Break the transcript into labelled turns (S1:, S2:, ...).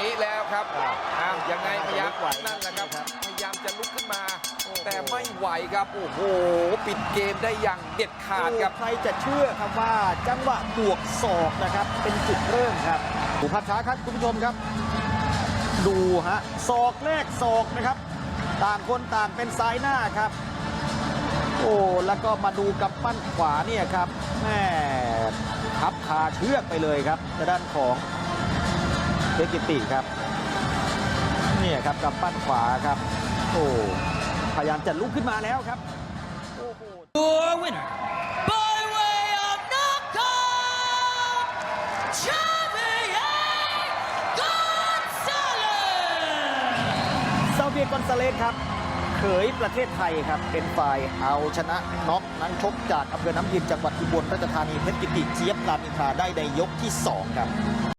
S1: ครับ
S2: ครับ
S1: อ้าวยังไงพยายาม
S2: ลุกไหว
S1: นั่นแหละครับ
S2: ครับ
S1: พยายามจะลุกขึ้นมา
S2: โอ้โห
S1: แต่ไม่ไหวครับ โอ้โห ปิดเกมได้อย่างเด็ดขาดครับ
S2: ใครจะเชื่อครับว่าจังหวะบวกศอกนะครับ เป็นจุดเริ่มครับดูภาพช้าครับคุณผู้ชมครับ ดูฮะศอกแรกศอกนะครับ ต่างคนต่างเป็นซ้ายหน้าครับ โอ้แล้วก็มาดูกับปั้นขวาเนี่ยครับแม่ทับคาเชือกไปเลยครับทางด้านของ เทกิติครับเนี่ยครับกับปั้นขวาครับ โอ้พยายามจะลุกขึ้นมาแล้วครับโอ้โห
S3: Your winner by way of knockout, Javier Gonzalez.
S2: ซาเวียร์กอนซาเลสครับเขยประเทศไทยครับเป็นฝ่ายเอาชนะน็อกนักชกจากอำเภอน้ำยืนจังหวัดอุบลราชธานีเพชรกิติเจี๊ยบรามอินทราได้ในยกที่ 2 ครับ